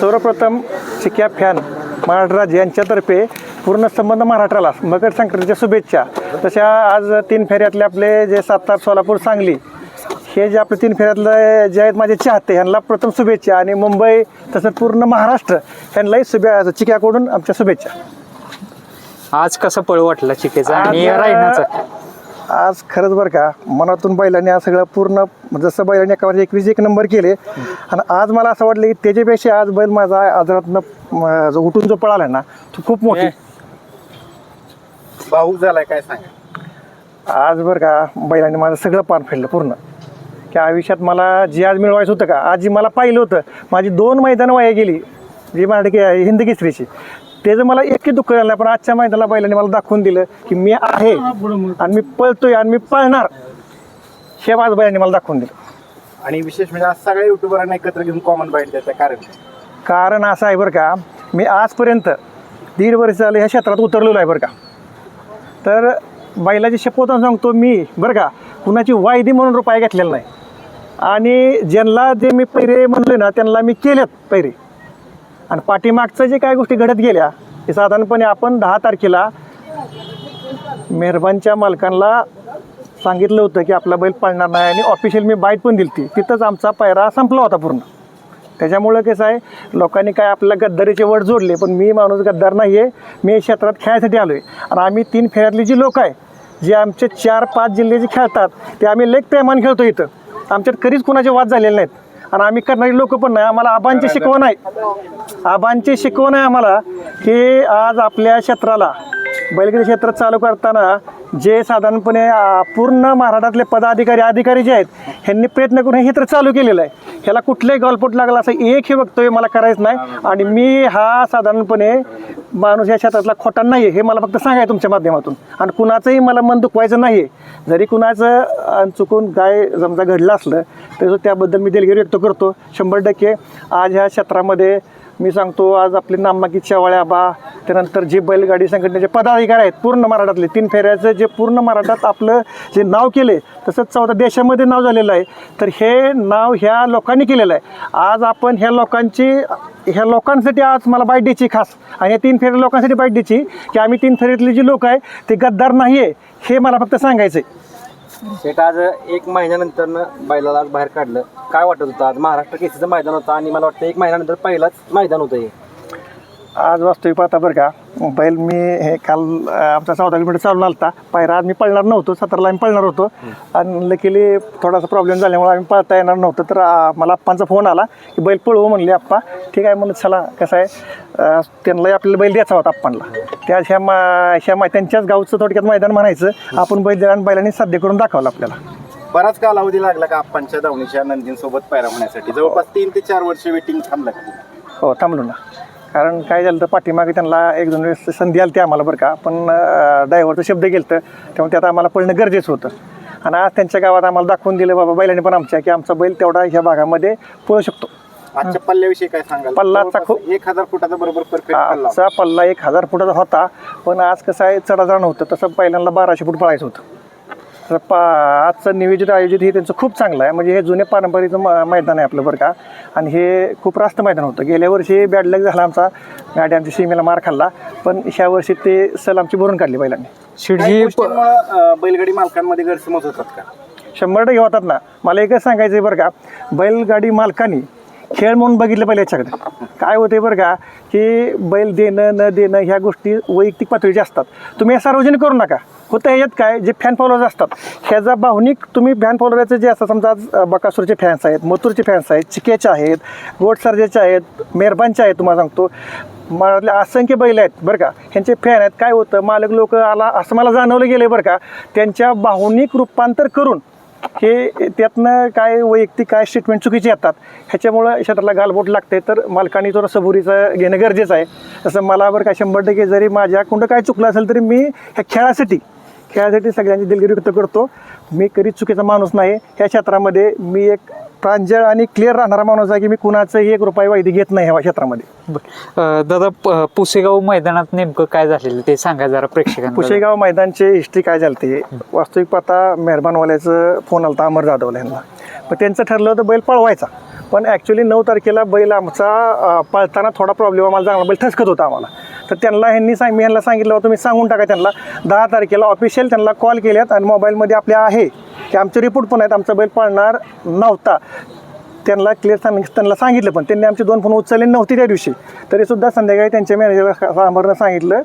सर्वप्रथम चिक्या फॅन महाराष्ट्र राज्य यांच्यातर्फे पूर्ण संबंध महाराष्ट्राला मकर संक्रांतीच्या शुभेच्छा. तशा आज तीन फेऱ्यातले आपले जे सातारा सोलापूर सांगली हे जे आपले तीन फेऱ्यातले जे आहेत माझे चाहते ह्यांना प्रथम शुभेच्छा. आणि मुंबई तसंच पूर्ण महाराष्ट्र ह्यांनाही शुभे चिक्याकडून आमच्या शुभेच्छा. आज कसं पळ वाटला चिकेचा आणि रायनाचा? आज खरंच बरं का मनातून बैलांनी आज सगळं पूर्ण जसं बैलांनी एकावर एकवीस एक नंबर केले आणि आज मला असं वाटलं की त्याच्यापेक्षा आज बैल माझा आजारातनं जो उठून जो पळाला ना तो खूप मोठी भाऊक झालाय काय सांगा? आज बरं का बैलांनी माझं सगळं पान फेडलं पूर्ण. की आयुष्यात मला जे आज मिळवायचं होतं का आज जी मला पाहिलं होतं माझी दोन मैदानं वाया गेली जी मराठी के हिंदी केसरीची. त्याचं मला एकही दुःख झालं नाही पण आजच्या मैदानाला बैलांनी मला दाखवून दिलं की मी आहे आणि मी पळतोय आणि मी पळणार हे आज बैलांनी मला दाखवून दिलं. आणि विशेष म्हणजे आज सगळ्या युट्यूबरांना एकत्र घेऊन कॉमन बाईट द्यायचं कारण काय? कारण असं आहे बरं का मी आजपर्यंत दीड वर्ष झालं ह्या क्षेत्रात उतरलेलो आहे बरं का. तर बैलाची शपथ सांगतो मी बरं का कुणाची वायदी म्हणून रुपये घेतलेला नाही. आणि ज्यांना जे मी पैरे म्हणले ना त्यांना मी केल्यात पैरे. आणि पाठीमागचं जे काय गोष्टी घडत गेल्या ते साधारणपणे आपण दहा तारखेला मेहरबानच्या मालकांना सांगितलं होतं की आपला बैल पळणार नाही आणि ऑफिशियल मी बाईट पण दिली तिथंच आमचा पायरा संपला होता पूर्ण. त्याच्यामुळं कसं आहे लोकांनी काय आपल्याला गद्दारीचे वड जोडले पण मी माणूस गद्दार नाही आहे मी या क्षेत्रात खेळायसाठी आलो आहे आणि आम्ही तीन फेऱ्यातली जी लोक आहे जे आमचे चार पाच जिल्हे जे खेळतात ते आम्ही लेख प्रेमान खेळतो इथं. आमच्यात कधीच कुणाचे वाद झालेले नाहीत. आणि आम्ही करणारी लोक पण नाही. आम्हाला आबांची शिकवण आहे. आबांची शिकवण आहे आम्हाला की आज आपल्या क्षेत्राला बैलगाडी क्षेत्र चालू करताना जे साधारणपणे पूर्ण महाराष्ट्रातले पदाधिकारी अधिकारी जे आहेत ह्यांनी प्रयत्न करून हे क्षेत्र चालू केलेलं आहे. ह्याला कुठलाही गॉलपोट लागला असं एक हे वक्तव्य मला करायचं नाही. आणि मी हा साधारणपणे माणूस या क्षेत्रातला खोटा नाही आहे हे मला फक्त सांगाय तुमच्या माध्यमातून. आणि कुणाचंही मला मन दुखवायचं नाही आहे जरी कुणाचं चुकून काय समजा घडलं असलं तर त्याबद्दल मी दिलगिरी व्यक्त करतो. शंभर टक्के आज ह्या क्षेत्रामध्ये मी सांगतो आज आपले नामांकित शेवाळे आबा त्यानंतर जे बैलगाडी संघटनेचे पदाधिकारी आहेत पूर्ण महाराष्ट्रातले तीन फेऱ्याचं जे पूर्ण मराठात आपलं जे नाव केले तसंच चौदा देशामध्ये नाव झालेलं आहे. तर हे नाव ह्या लोकांनी केलेलं आहे. आज आपण ह्या लोकांची ह्या लोकांसाठी आज मला बाईट द्यायची खास आणि या तीन फेऱ्या लोकांसाठी बाईट द्यायची की आम्ही तीन फेऱ्यातले जी लोक आहे ते गद्दार नाही आहे हे मला फक्त सांगायचं आहे शेट आज एक महिन्यानंतर बैलाला आज बाहेर काढलं. काय वाटत होतं आज? महाराष्ट्र केसीचं मैदान होतं आणि मला वाटतं एक महिन्यानंतर पहिलाच मैदान होतं हे. आज वास्तविक पाहता बरं का बैल मी हे काल आमचा चौदा किलोमीटर चालून आलता. पायरा आज मी पळणार नव्हतो सतराला आम्ही पळणार होतो. आणि लकीली थोडासा प्रॉब्लेम झाल्यामुळे आम्ही पळता येणार नव्हतं. तर मला आप्पांचा फोन आला की बैल पळवू म्हणले आप्पा. ठीक आहे म्हणलं चला कसं आहे? त्यांनाही आपल्याला बैल द्यायचा होता आप्पांना. त्या ह्या मा ह्या मा त्यांच्याच गावचं थोडक्यात मैदान म्हणायचं. आपण बैल दिला आणि बैलांनी साध्य करून दाखवलं आपल्याला. बराच कालावधी लागला का आप्पांच्या धावणीच्या नंदीन सोबत पायरा होण्यासाठी? जवळपास तीन ते चार वर्ष वेटिंग थांबलं? हो थांबलो ना. कारण काय झालं तर पाठीमागे त्यांना एक दोन वेळेस संधी आली ती आम्हाला बरं का. पण ड्रायव्हरचा शब्द गेलं तर त्यामुळे त्यात आम्हाला पळणं गरजेचं होतं. आणि आज त्यांच्या गावात आम्हाला दाखवून दिलं बाबा बैलाने पण आमच्या की आमचा बैल तेवढा ह्या भागामध्ये पळू शकतो. आजच्या पल्ल्याविषयी काय सांगाल? पल्लाचा खूप- एक हजार फुटाचा बरोबर पल्ला आजचा पल्ला एक हजार फुटाचा होता पण आज कसं आहे चढाचढ नव्हतं तसं पहिल्यांदा बाराशे फूट पळायचं होतं. तर पा आजचं नियोजित आयोजित हे त्यांचं खूप चांगलं आहे. म्हणजे हे जुने पारंपरिक म- मैदान आहे आपलं बरं का. आणि हे खूप रास्त मैदान होतं. गेल्या वर्षी बॅड लक झाला आमचा. गाडी आमची सीमेला मार खाल्ला. पण ह्या वर्षी ते सल आमची भरून काढली बैलांनी. शिडजी बैलगाडी मालकांमध्ये गैरसमज होतात का? शंभर टक्के होतात ना. मला एकच सांगायचं आहे बरं का. बैलगाडी मालकानी खेळ म्हणून बघितलं पाहिजे याच्याकडे. काय होते बरं का की बैल देणं न देणं ह्या गोष्टी वैयक्तिक पातळीच्या असतात. तुम्ही हे सार्वजनिक करू नका. होतं ह्याच्यात काय? जे फॅन फॉलोअर्स असतात ह्याचा भावनिक तुम्ही फॅन फॉलोअरचे जे असतात समजा आज, बकासूरचे फॅन्स आहेत मथुरचे फॅन्स आहेत चिकेचे आहेत गोट सर्जेचे आहेत मेहरबानचे आहेत तुम्हाला सांगतो. मला असंख्य बैल आहेत बरं का? ह्यांचे फॅन आहेत. काय होतं मालक लोक आला असं मला जाणवलं गेलं बरं का? त्यांच्या भावनिक रूपांतर करून हे त्यातनं काय वैयक्तिक काय स्टेटमेंट चुकीचे येतात ह्याच्यामुळं क्षेत्राला गालबोट लागते तर मालकाने थोडं सबुरीचं घेणं गरजेचं आहे. तसं मला बरं काय शंभर टक्के जरी माझ्याकडून काय चुकलं असेल तरी मी ह्या खेळासाठी खेळासाठी सगळ्यांची दिलगिरी व्यक्त करतो. मी कधीच चुकीचा माणूस नाही. ह्या क्षेत्रामध्ये मी एक प्रांजळ आणि क्लिअर राहणारा माणूस आहे की मी कुणाचंही एक रुपये वायदी घेत नाही ह्या क्षेत्रामध्ये. अं, दादा प- पुसेगाव मैदानात नेमकं काय झालेलं? ते सांगा जरा प्रेक्षकांना. पुशेगाव मैदानची हिस्ट्री काय झाली ते? वास्तविक पाहता मेहरबानवाल्याचं फोन आला अमर जाधवला यांना. मग त्यांचं ठरलं होतं बैल पळवायचा. पण ॲक्च्युली नऊ तारखेला बैल आमचा अं, पळताना थोडा प्रॉब्लेम आम्हाला चांगला बैल ठसकत होता आम्हाला. तर त्यांना ह्यांनी सांग मी ह्यांना सांगितलं होतं तुम्ही सांगून टाका त्यांना. दहा तारखेला ऑफिशियल त्यांना कॉल केल्यात आणि मोबाईलमध्ये आपल्या आहे. की आमचे रिपोर्ट पण आहेत आमचा बैल पळणार नव्हता. त्यांना क्लिअर सांग त्यांना सांगितलं पण. त्यांनी आमचे दोन फोन उचलले नव्हते त्या दिवशी. तरीसुद्धा संध्याकाळी त्यांच्या मॅनेजरला सामरनं सांगितलं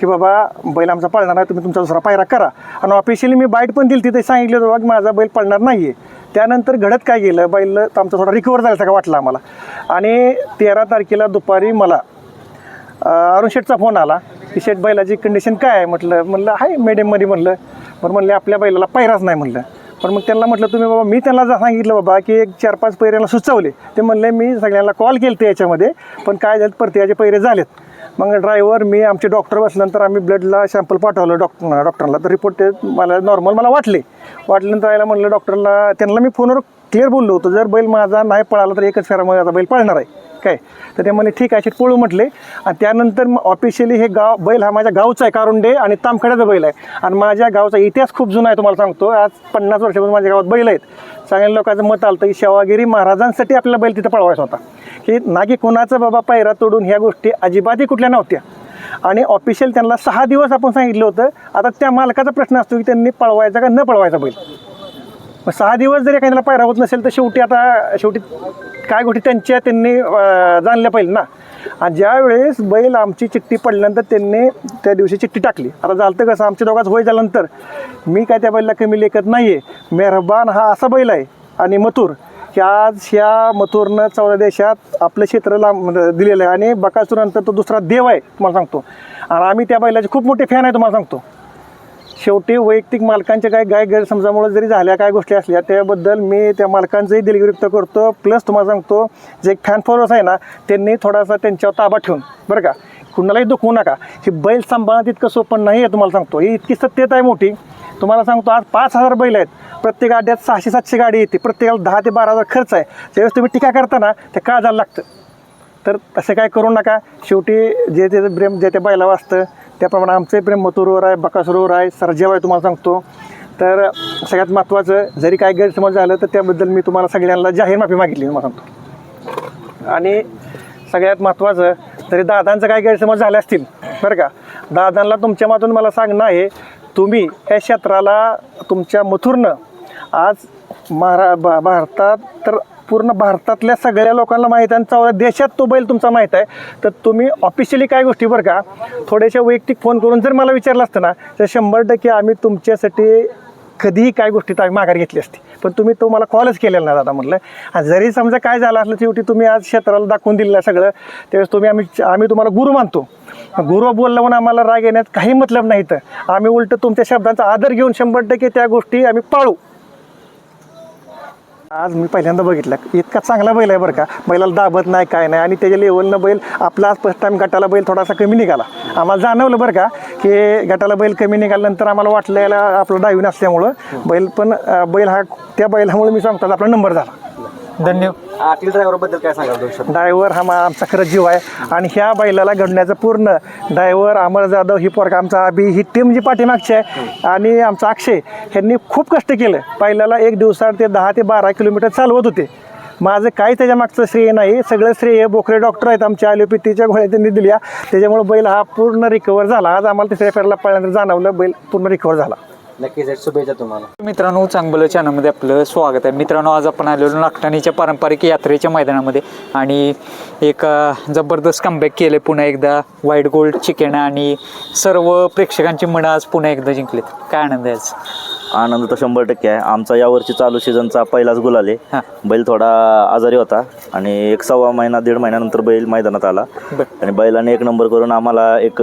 की बाबा बैल आमचा पळणार आहे तुम्ही तुमचा दुसरा पायरा करा. आणि ऑफिशियली मी बाईट पण दिली तिथे सांगितलं होतं बाबा की माझा बैल पळणार नाही आहे त्यानंतर घडत काय गेलं? बैल तर आमचा थोडा रिकवर झाल्यासारखा वाटलं आम्हाला. आणि तेरा तारखेला दुपारी मला अरुण शेठचा फोन आला की शेठ बैलाची कंडिशन काय आहे? म्हटलं म्हणलं आहे मीडियममध्ये म्हणलं. बरं म्हणले आपल्या बैलाला पायराच नाही म्हणलं. पण मग त्यांना म्हटलं तुम्ही बाबा मी त्यांना जर सांगितलं बाबा की एक चार पाच पैऱ्याला सुचवले ते म्हणले मी सगळ्यांना कॉल केले ते याच्यामध्ये पण काय झालं परतीयाचे पैरे झालेत. मग ड्रायव्हर मी आमचे डॉक्टर बसल्यानंतर आम्ही ब्लडला सॅम्पल पाठवलं डॉक्टर डॉक्टरला तर रिपोर्ट ते मला नॉर्मल मला वाटले. वाटल्यानंतर यायला म्हणलं डॉक्टरला त्यांना मी फोनवर क्लिअर बोललो होतो. जर बैल माझा नाही पळाला तर एकच फेरा आता बैल पळणार आहे. काय? तर ते म्हणे ठीक आहे शेट पळू म्हटले. आणि त्यानंतर मग ऑफिशियली हे गाव बैल हा माझ्या गावचा आहे कारुंडे आणि तामखेड्याचा बैल आहे. आणि माझ्या गावचा इतिहास खूप जुना आहे तुम्हाला सांगतो. आज पन्नास वर्षापासून माझ्या गावात बैल आहेत. चांगल्या लोकांचं मत आलं की शेवागिरी महाराजांसाठी आपल्याला बैल तिथं पळवायचा होता. की नागी की कोणाचं बाबा पायरा तोडून ह्या गोष्टी अजिबातही कुठल्या नव्हत्या. आणि ऑफिशियल त्यांना सहा दिवस आपण सांगितलं होतं आता त्या मालकाचा प्रश्न असतो की त्यांनी पळवायचा का न पळवायचा बैल. मग सहा दिवस जर एखाद्याला पायरा होत नसेल तर शेवटी आता शेवटी काय गोष्टी त्यांच्या त्यांनी जाणल्या पाहिजे ना. आणि ज्यावेळेस बैल आमची चिठ्ठी पडल्यानंतर त्यांनी त्या दिवशी चिठ्ठी टाकली. आता झालं तर कसं आमच्या दोघांच होय झाल्यानंतर मी काय त्या बैलला कमी लेखत नाही आहे मेहरबान हा असा बैल आहे आणि मथुर. की आज ह्या मथुरनं चौदा देशात आपलं क्षेत्र लांब म्हणजे दिलेलं आहे. आणि बकासूरनंतर तो दुसरा देव आहे तुम्हाला सांगतो. आणि आम्ही त्या बैलाचे खूप मोठे फॅन आहे तुम्हाला सांगतो. शेवटी वैयक्तिक मालकांच्या काय गाय गैरसमजामुळे जरी झाल्या काय गोष्टी असल्या त्याबद्दल मी त्या मालकांचंही दिलगिरी करतो. प्लस तुम्हाला सांगतो जे फॅन फॉलोअर्स आहे ना त्यांनी थोडासा त्यांच्यावर ताबा ठेवून बरं का? कुणालाही दुखवू नका. ही बैल सांभाळणं तितकं सोपं नाही आहे तुम्हाला सांगतो. ही इतकी सत्यता आहे मोठी. तुम्हाला सांगतो आज पाच हजार बैल आहेत. प्रत्येक अड्ड्यात सहाशे सातशे गाडी येते. प्रत्येकाला दहा ते बारा हजार खर्च आहे. त्यावेळेस तुम्ही टीका करताना ते का जायला लागतं? तर तसं काय करू नका. शेवटी जे त्याचं प्रेम जे त्या बैला वाचतं त्याप्रमाणे आमचंही प्रेम मथुरवर आहे बकासुरवर आहे सरजेव आहे तुम्हाला सांगतो. तर सगळ्यात महत्त्वाचं जरी काय गैरसमज झालं तर त्याबद्दल मी तुम्हाला सगळ्यांना जाहीर माफी मागितली तुम्हाला सांगतो. आणि सगळ्यात महत्त्वाचं तरी दादांचं काय गैरसमज झाले असतील बरं का? दादांना तुमच्या मातून मला सांगणं आहे तुम्ही या क्षेत्राला तुमच्या मथुरनं आज महारा भारतात तर पूर्ण भारतातल्या सगळ्या लोकांना माहीत आहे आणि चौदा देशात तो बैल तुमचा माहीत आहे. तर तुम्ही ऑफिशियली काय गोष्टी बरं का थोड्याशा वैयक्तिक फोन करून जर मला विचारलं असतं ना तर शंभर टक्के आम्ही तुमच्यासाठी कधीही काय गोष्टीत आम्ही माघार घेतली असती. पण तुम्ही तो मला कॉलच केलेला नाही दादा म्हटलं. आणि जरी समजा काय झालं असलं शेवटी तुम्ही आज क्षेत्राला दाखवून दिलेलं सगळं त्यावेळेस तुम्ही आम्ही आम्ही तुम्हाला गुरु मानतो. गुरु बोलला म्हणून आम्हाला राग येण्यात काही मतलब नाही तर आम्ही उलट तुमच्या शब्दांचा आदर घेऊन शंभर टक्के त्या गोष्टी आम्ही पाळू. आज मी पहिल्यांदा बघितलं. इतका चांगला बैल आहे बरं का. बैलाला दाबत नाही काय नाही. आणि त्याच्या लेवलनं बैल आपला आज फर्स्ट टाईम गटाला बैल थोडासा कमी निघाला. आम्हाला जाणवलं बरं का की गटाला बैल कमी निघाल्यानंतर आम्हाला वाटलं याला आपलं डावीन असल्यामुळं बैल पण बैल हा त्या बैलामुळे मी सांगतो आपला नंबर झाला. धन्यवाद आतील ड्रायव्हरबद्दल काय सांगाल दोन शब्द? ड्रायव्हर हा मा आमचा खरंच जीव आहे. आणि ह्या बैलाला घडण्याचं पूर्ण ड्रायव्हर अमर जाधव ही पोरका आमचा अभि ही टीम जी पाठीमागची आहे. आणि आमचा अक्षय ह्यांनी खूप कष्ट केलं. बैलाला एक दिवसात ते दहा ते बारा किलोमीटर चालवत होते. माझं काही त्याच्या मागचं श्रेय नाही. सगळं श्रेय बोकरे डॉक्टर आहेत आमच्या ॲलोपॅथीच्या गोळ्या त्यांनी दिल्या. त्याच्यामुळे बैल हा पूर्ण रिकवर झाला. आज आम्हाला तिसऱ्या फेरला पळल्यानंतर जाणवलं बैल पूर्ण रिकवर झाला. नक्कीच शुभेच्छा तुम्हाला. मित्रांनो चांगलं चॅनलमध्ये आपलं स्वागत आहे. मित्रांनो आज आपण आलेलो नागठाणीच्या पारंपरिक यात्रेच्या मैदानामध्ये आणि एक जबरदस्त कमबॅक केले पुन्हा एकदा. व्हाईट गोल्ड चिकन आणि सर्व प्रेक्षकांची मनं आज पुन्हा एकदा जिंकलेत. काय आनंद आहे आज? आनंद तर शंभर टक्के आहे. आमचा यावर्षी चालू सीझनचा पहिलाच गुलाल आहे. बैल थोडा आजारी होता आणि एक सव्वा महिना दीड महिन्यानंतर बैल मैदानात आला. आणि बैलाने एक नंबर करून आम्हाला एक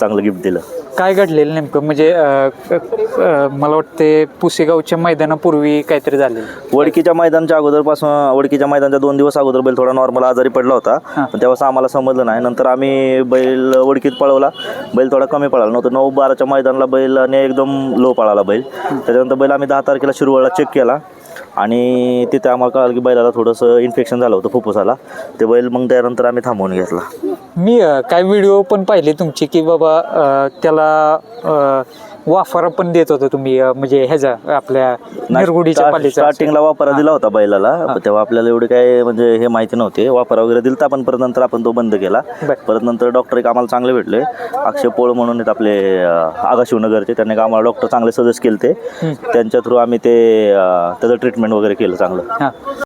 चांगलं गिफ्ट दिलं. काय घडलेलं नेमकं? म्हणजे अं, क- अं, मला वाटते पुसेगावच्या मैदानापूर्वी काहीतरी झालेलं. वडकीच्या मैदानच्या अगोदरपासून वडकीच्या मैदानच्या दोन दिवस अगोदर बैल थोडा नॉर्मल आजारी पडला होता. पण तेव्हा आम्हाला समजलं नाही. नंतर आम्ही बैल वडकीत पळवला. बैल थोडा कमी पळाला नव्हतं. नऊ बाराच्या मैदानाला बैलाने एकदम लो पळाला बैल. त्याच्यानंतर बैल आम्ही दहा तारखेला शिरवळला चेक केला. आणि तिथे आम्हाला कळालं की बैलाला थोडंसं इन्फेक्शन झालं होतं फुफ्फुसाला. ते बैल मग त्यानंतर आम्ही थांबवून घेतला. मी काही काय व्हिडिओ पण पाहिले तुमचे की बाबा त्याला वाफर पण देत होता तुम्ही अं, म्हणजे ह्याचा आपल्या निरगुडीच्या पालीचा. स्टार्टिंगला वापरा दिला होता बैलाला तेव्हा आपल्याला एवढे काय म्हणजे हे माहिती नव्हते. वापरा वगैरे दिलता पण परत नंतर आपण तो बंद केला. बर. परत नंतर डॉक्टर एक आम्हाला चांगले भेटले. अक्षय पोळ म्हणून आहेत आपले अं, आगा शिवनगरचे त्यांनी एक आम्हाला डॉक्टर चांगले सजेस्ट केले ते. त्यांच्या थ्रू आम्ही ते अं, त्याचं ट्रीटमेंट वगैरे केलं चांगलं. हा.